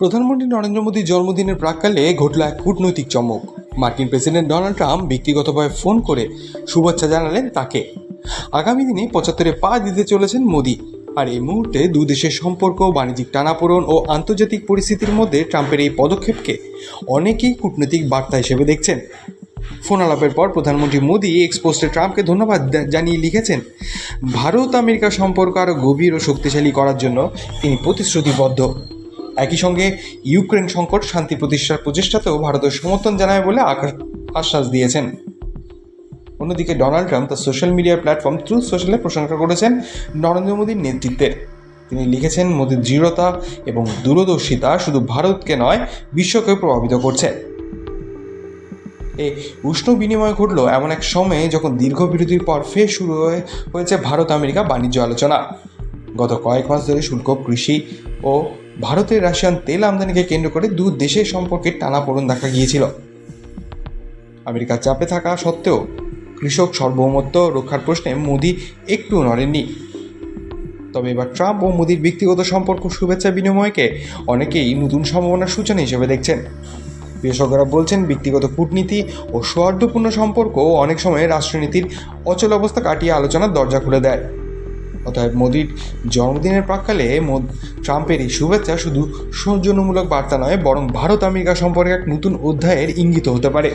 প্রধানমন্ত্রী নরেন্দ্র মোদীর জন্মদিনের প্রাককালে ঘটল এক কূটনৈতিক চমক। মার্কিন প্রেসিডেন্ট ডোনাল্ড ট্রাম্প ব্যক্তিগতভাবে ফোন করে শুভেচ্ছা জানালেন তাকে। আগামী দিনে পঁচাত্তরে পা দিতে চলেছেন মোদী। আর এই মুহূর্তে দু দেশের সম্পর্ক, বাণিজ্যিক টানাপোড়ন ও আন্তর্জাতিক পরিস্থিতির মধ্যে ট্রাম্পের এই পদক্ষেপকে অনেকেই কূটনৈতিক বার্তা হিসেবে দেখছেন। ফোন আলাপের পর প্রধানমন্ত্রী মোদী এক্সপোস্টে ট্রাম্পকে ধন্যবাদ জানিয়ে লিখেছেন, ভারত আমেরিকা সম্পর্ক আরও গভীর ও শক্তিশালী করার জন্য তিনি প্রতিশ্রুতিবদ্ধ। একই সঙ্গে ইউক্রেন সংকট শান্তি প্রতিষ্ঠার প্রচেষ্টাতেও ভারতের সমর্থন জানায় বলে আশ্বাস দিয়েছেন। অন্যদিকে ডোনাল্ড ট্রাম্প তার সোশ্যাল মিডিয়া প্ল্যাটফর্ম থ্রু সোশ্যালে প্রশংসা করেছেন নরেন্দ্র মোদীর নেতৃত্বের তিনি লিখেছেন, মোদীর দৃঢ়তা এবং দূরদর্শিতা শুধু ভারতকে নয় বিশ্বকে প্রভাবিত করছে। এ উষ্ণ বিনিময় ঘটলো এমন এক সময়ে যখন দীর্ঘ বিরতির পর ফের শুরু হয়ে হয়েছে ভারত আমেরিকা বাণিজ্য আলোচনা। গত কয়েক মাস ধরে শুল্ক, কৃষি ও ভারতের রাশিয়ান তেল আমদানিকে কেন্দ্র করে দু দেশের সম্পর্কে টানাপোড়েন দেখা গিয়েছিল। আমেরিকার চাপে থাকা সত্ত্বেও কৃষক সার্বভৌমত্ব রক্ষার প্রশ্নে মোদি একটু নড়েননি। তবে এবার ট্রাম্প ও মোদির ব্যক্তিগত সম্পর্ক, শুভেচ্ছা বিনিময়কে অনেকেই নতুন সম্ভাবনার সূচনা হিসেবে দেখছেন। বিশেষজ্ঞরা বলছেন, ব্যক্তিগত কূটনীতি ও সৌহার্দ্যপূর্ণ সম্পর্ক অনেক সময় রাষ্ট্রনীতির অচল অবস্থা কাটিয়ে আলোচনার দরজা খুলে দেয়। অতএব মোদির জন্মদিনের প্রাক্কালে ট্রাম্পের এই শুভেচ্ছা শুধু সৌজন্যমূলক বার্তা নয়, বরং ভারত আমেরিকা সম্পর্কে এক নতুন অধ্যায়ের ইঙ্গিত হতে পারে।